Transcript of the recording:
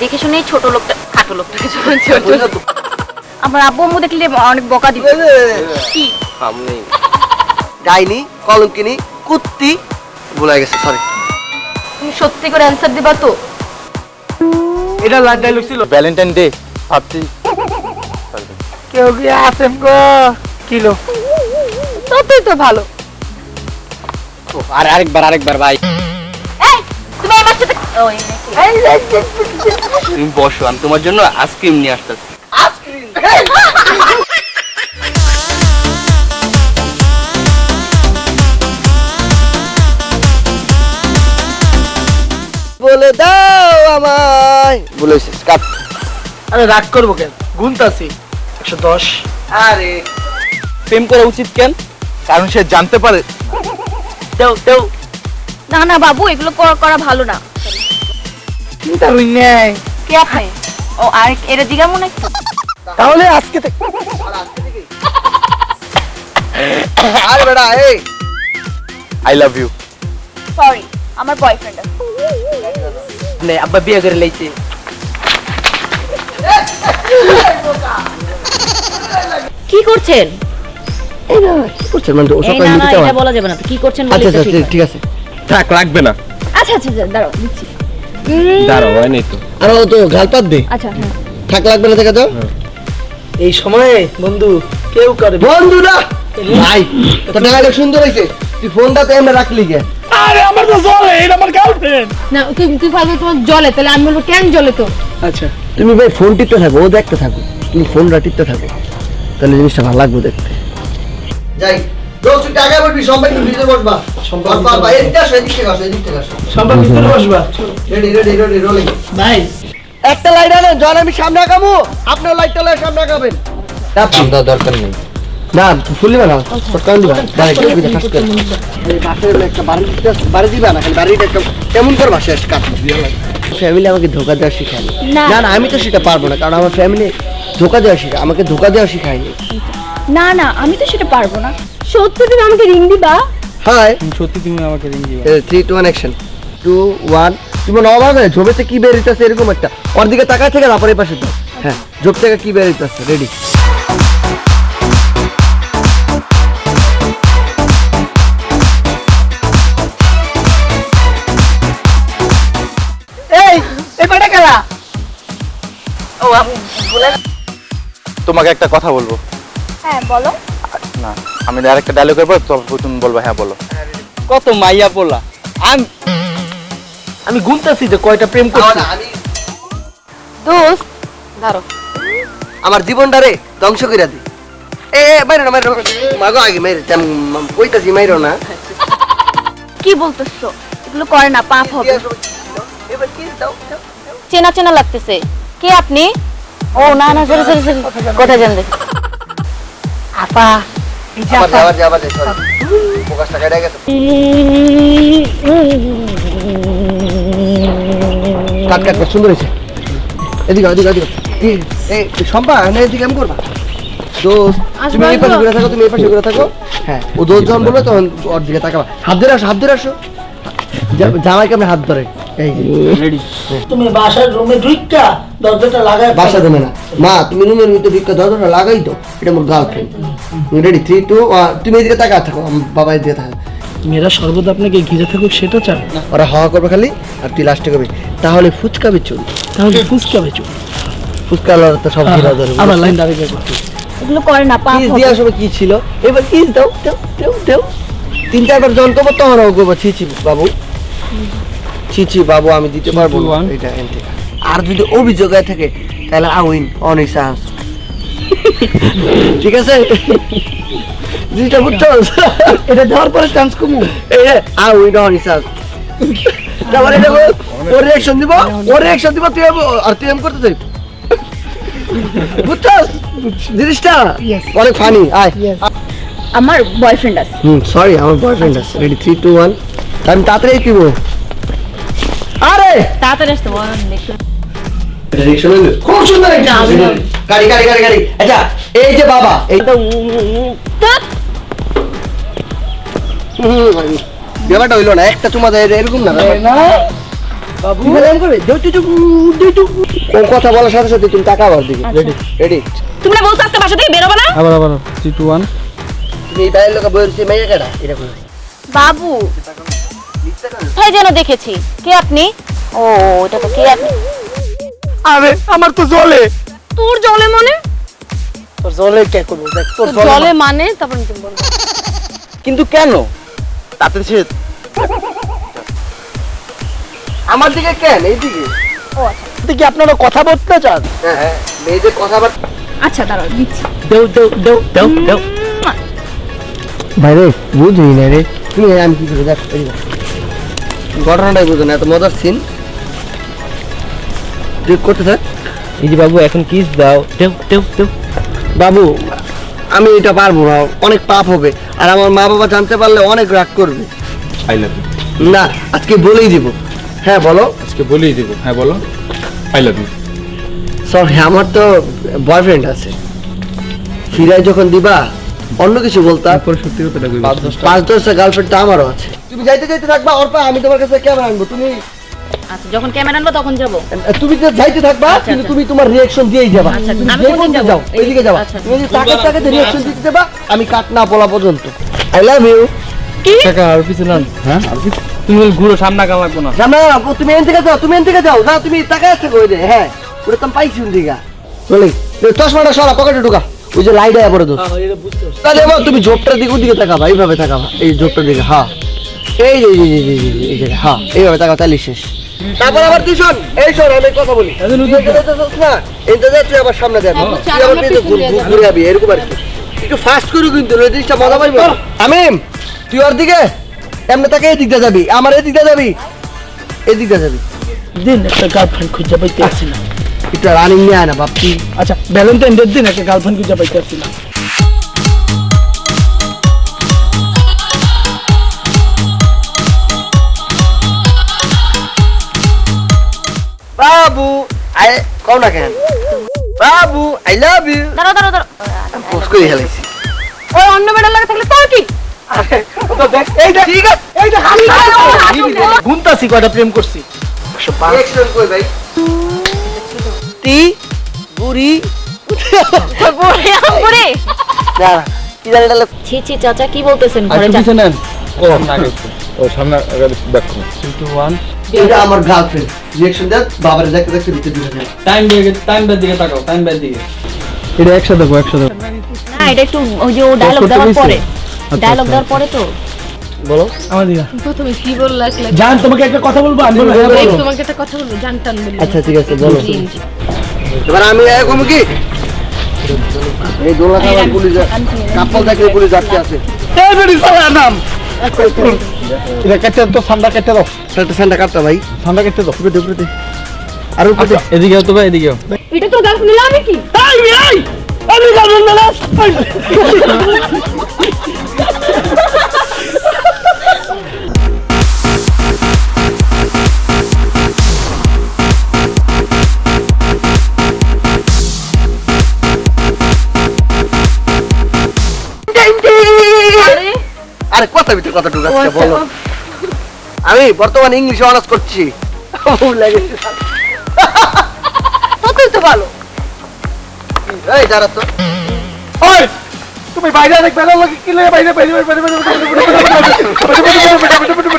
দেখে শুনেই ছোট লোকটা খাটো লোকটাকে ছোট আমার আব্বু আম্মু দেখলে অনেক বকা দিবে। কি? সামনেই ডাইনি কলঙ্কিনি কুত্তি। ভুলে গেছে সরি তুমি সত্যি করে অ্যান্সার দিবা তো। এটা লাস্ট ডায়লগ ছিল। ভ্যালেন্টাইন ডে ভাবছি। কেউ কি আছেন গো? কিলো? ততই তো ভালো। আর আরেকবার আরেকবার ভাই। এই তুমি এই মাছটাতে নাকি? তুমি বসো আমি তোমার জন্য আইসক্রিম নিয়ে আসতেছি। বলে দাও আমায়। বলেছিস কাপ আরে রাগ করব কেন? গুনতাছি। একশো দশ। আরে। প্রেম করা উচিত কেন? কারণ সে জানতে পারে। দেও দেও না না বাবু এগুলো করা ভালো না। চিন্তা হই নাই কে আপনি? ও আর এটা জিগা মনে হয় তাহলে আজকে থেকে আরে বেটা এই। আই লাভ ইউ সরি আমার বয়ফ্রেন্ড আছে। নে আব্বা বিয়ে করে লাইছে। কি করছেন? করছেন মানে ও সকালে না না নিতে এটা বলা যাবে না। কি করছেন আচ্ছা বলে আচ্ছা ঠিক- ঠিক আছে। থাক লাগবে না। আচ্ছা আচ্ছা আচ্ছা, দাঁড়াও দিচ্ছি। দাঁড়াও হয় নাই তো। আর ও তো গালপাত দে। আচ্ছা হ্যাঁ। থাক লাগবে না দেখা তো। এই সময়ে বন্ধু কেউ করে বন্ধু না ভাই তো ডায়লগ সুন্দর হইছে তুই ফোনটা তো এমনি রাখলি কে আরে আমার তো চলে এটা আমার গার্লফ্রেন্ড না তুই তুই তোমার জলে তাহলে আমি বলব কেন জলে তো? আচ্ছা। তুমি ভাই ফোন টিপতে থাকো ও দেখতে থাকো। তুমি ফোনটা টিপতে থাকো। তাহলে জিনিসটা ভালো লাগবে দেখতে। যাই। রোজ তুই টাকা বলবি সবাই ভিতরে বসবা। সবাই বসবা, বসবা, এদিকটা আসো, থেকে আসো, এদিক থেকে আসো। সবার ভিতরে বসবা। Ready, ready, ready, rolling. ভাই একটা লাইট আনেন জন আমি সামনে আঁকাবো আপনার লাইটটা লাগে সামনে আঁকাবেন দরকার নেই। না ফুলি না সরকার দিবা। ডাইরেক্ট দিবা ফাস্ট করে। এই বাসের একটা বাড়ি দিতে বাড়ি দিবা না খালি বাড়িটা একটা কেমন করে বাসে আসে কাট ফ্যামিলি আমাকে ধোকা দেওয়া শেখায়নি। না। না না আমি তো সেটা পারব না কারণ আমার ফ্যামিলি ধোকা দেওয়া শেখা আমাকে ধোকা দেওয়া শেখায়নি। না না আমি তো সেটা পারব না। সত্যি তুমি আমাকে রিং দিবা? হাই সত্যি তুমি আমাকে রিং দিবা। Three two one action two one তুমি অবাক হয়ে ঝোপে থেকে কি বেরিয়েছে এরকম একটা? ওর দিকে তাকায় থেকে তারপরে পাশে দাও। হ্যাঁ ঝোপ থেকে কি রেডি ও আমি বলে তোমাকে একটা কথা বলব। হ্যাঁ বলো। না। আমি আরেকটা ডায়লগ করব তখন তুমি বলব হ্যাঁ বলো। কত মাইয়া বলা। আমি আমি গুনতাছি যে কয়টা প্রেম করছি। আমি দোস্ত ধরো আমার জীবনটা রে ধ্বংস করে দি। এ এ, মাইরো না মাইরো মাগো আগে মাইরো কইতাছি মাইরো না। কি বলতেছো? এগুলো করে না পাপ হবে। এবার কিস দাও দাও। চেনা চেনা লাগতেছে। কে আপনি? ও না না সরি সরি সরি। কোথায় যান দেখি আপা আবার। ফোকাসটা কেটে গেছে। কাট কাট সুন্দর হয়েছে। এদিকে এদিকে এদিকে। এই, না এদিকে আমি করবা। দোস্ত তুমি এই পাশে ঘুরে থাকো তুমি এই পাশে ঘুরে থাকো। হ্যাঁ। ও দোস্ত যখন বলবে তখন ওর দিকে তাকাবা। হাত ধরে আসো হাত ধরে আসো। জামাইকে আপনি হাত ধরে এই রেডি। তুমি বাসার রুমে ঢুইকা দরজাটা লাগায় বাসা দেবে না। মা তুমি রুমের ভিতরে ভিক্ষা দরজাটা লাগাই তো এটা আমার গার্লফ্রেন্ড রেডি থ্রি টু তুমি এদিকে তাকা থাকো বাবা এদিকে থাকো। মেয়েরা সর্বদা আপনাকে ঘিরে থাকুক সেটা চান। ওরা হাওয়া করবে খালি আর তুই লাস্টে করবি। তাহলে ফুচকা বিচুন তাহলে ফুসকা বেচু ফুচকা তো সব ঘিরা ধরবে। আমার লাইন দাঁড়িয়ে যাবে। এগুলো করে না পাপ কিস কি ছিল? এবার কিস দাও দাও দাও দাও। তিন চারবার জন করব তখন ছি বাবু। ছি বাবু আমি দিতে পারব না। এটা আর যদি অভিযোগ হয়ে থাকে তাহলে আউইন অনেক সাহস ঠিক আছে? জিনিসটা বুঝছ? এটা দেওয়ার পরে চান্স কমু। এই আউইন অনেক সাহস তারপরে বল, ওর রিয়াকশন দিব ওর রিয়াকশন দিব তুই আর তুই এম করতে চাই। বুঝছস জিনিসটা. অনেক ফানি আয়। আমার বয়ফ্রেন্ড আছে। হুম সরি আমার বয়ফ্রেন্ড আছে। রেডি থ্রি টু ওয়ান আমি তাড়াতাড়ি কিনবো তাড়াতাড়ি আসতে বলেন খুব সুন্দর একটা গাড়ি গাড়ি গাড়ি গাড়ি। আচ্ছা এই যে বাবা এই তো ব্যাপারটা হইল না একটা চুমা দেয় এরকম না বাবু। করবে? দেউ টু টু দেউ টু ও কথা বলার সাথে সাথে তুমি টাকা আবার দিবে। রেডি রেডি তুমি না বলছো আজকে বাসা থেকে বেরোবে না? আবার আবার থ্রি টু ওয়ান তুমি এই বাইরের লোক বইয়ের মেয়ে কেডা? এরকম। বাবু। কোথায় যেন দেখেছি। কে আপনি? ও এটা তো কে? আপনি আরে আমার তো জলে। তোর জলে মনে? তোর জলে কে করব? দেখ তোর জলে মানে? তারপর তুমি কিন্তু কেন? তাতে সে আমার দিকে কেন? এইদিকে। কি আপনারা কথা বলতে চান? হ্যাঁ হ্যাঁ মেয়েদের কথা বল আচ্ছা দাঁড়াও দিচ্ছি। দেও দেও দেও দেও দেও। ভাই রে বুঝি না রে। তুমি আমি কি করে দেখ। ঘটনাটাই বুঝো না এত মজার সিন করতে থাক এই যে বাবু এখন কিস দাও। দেও দেও দেও। বাবু আমি এটা পারব না অনেক পাপ হবে। আর আমার মা বাবা জানতে পারলে অনেক রাগ করবে। আই লাভ ইউ না আজকে বলেই দিব। হ্যাঁ বলো। আজকে বলেই দেবো। হ্যাঁ বলো। আই লাভ ইউ সরি আমার তো বয়ফ্রেন্ড আছে। ফিরাই যখন দিবা অন্য কিছু বলতা। তারপরে সত্যি কথাটা পাঁচ দশটা গার্লফ্রেন্ড তো আমারও আছে। তুমি যাইতে যাইতে থাকবা অর্পা আমি তোমার কাছে ক্যামেরা আনব। তুমি আচ্ছা যখন ক্যামেরা আনব তখন যাব। তুমি তো যাইতে থাকবা কিন্তু তুমি তোমার রিয়াকশন দিয়েই যাবা। আচ্ছা, আমি যাব? যাও এইদিকে যাবা। আচ্ছা। তুমি যদি তাকে তাকে রিয়াকশন দিতে যাবা আমি কাট না বলা পর্যন্ত আই লাভ ইউ টাকা আর পিছনে হ্যাঁ? আর কি তুমি ঘুরো সামনে কাম লাগবো না। জানা তুমি এন থেকে যাও তুমি এন থেকে যাও। না তুমি তাকায় আছে কই দে হ্যাঁ ওটা তো পাইছি উন দিগা চলে চশমাটা সরা পকেটে ঢুকা। ওই যে লাইট আয়া পড়ে তো তাহলে এবার তুমি জবটার দিকে ওদিকে তাকাবা এইভাবে তাকাবা এই জবটার দিকে হ্যাঁ। এই যে এই যে, এই যে, এই যে, এই যে হ্যাঁ এইভাবে তাকাবা তাহলে শেষ। তারপর আবার তুই শোন এই শোন আমি কথা বলি। তুই না? যাচ্ছি আবার সামনে যাবি তারপর তুই আবার আমরা পেছনে পিছনে ঘুর- যাব। এরকম আর কি। একটু ফাস্ট করু কিন্তু জিনিসটা মজা পাইবো। আমিম তুই ওর দিকে? এমনি তাকে এই দিকটা যাবি আমার এই দিকটা যাবি। এই দিকটা যাবি। দিন একটা গার্লফ্রেন্ড খুঁজে পাইতে আসছি না। একটু রানিং নিয়ে আয় না বাপি। আচ্ছা ভ্যালেন্টাইন ডে দিন একটা গার্লফ্রেন্ড খুঁজে পাইতে আসছি না। কও না কেন? বাবু আই লাভ ইউ দাঁড়াও দাঁড়াও দাঁড়াও। পোস্ট করে হেলাইছি ওই অন্য বেটার লাগে থাকলে তাও ঠিক গুনতাছি কয়টা প্রেম করছি। তি বুড়ি। ছি চাচা কি বলতেছেন? ঘরে যাচ্ছেন ও সামনে দেখো 2 1 এটা আমার গার্লফ্রেন্ড রিঅ্যাকশন দেখ বাবার দেখতে দেখতে দিতে দিতে যায় টাইম দিকে টাইম বের দিকে তাকাও টাইম বের দিকে। এটা একসাথে দেখো একসাথে না এটা একটু ওই যে ও ডায়লগ দেওয়ার পরে। আচ্ছা, ডায়লগ আচ্ছা। দেওয়ার পরে তো। বলো। আমার দিকে। প্রথমে কি বললা জান তোমাকে একটা কথা বলব আমি। তোমাকে একটা কথা বলব জানতাম বলি আচ্ছা ঠিক আছে বলো। এবার আমি এরকম কি? এই দোলা খাবার পুলিশ কাপল দেখলে পুলিশ যাচ্ছে আছে। এই বেরি সালা নাম। এটা কাটতে তো ঠান্ডা কাটতে দাও। সান্ডা সান্ডা কাটতে ভাই। ঠান্ডা কাটতে দাও। উপরে উপরে। আর উপরে। আচ্ছা, এদিকেও তো ভাই এদিকেও এটা তো গাছ নিলাম কি? তাই ভাই আমি গাছ নিলাম আরে কথা ভিতরে কথা ঢুকাচ্ছে বলো আমি বর্তমানে ইংলিশে অনার্স করছি ভুল ততই তো ভালো এই দাঁড়া তো ওই তুমি বাইরে দেখবে না লোকে কি লাগে বাইরে বাইরে বাইরে বাইরে বাইরে বাইরে বাইরে বাইরে বাইরে বাইরে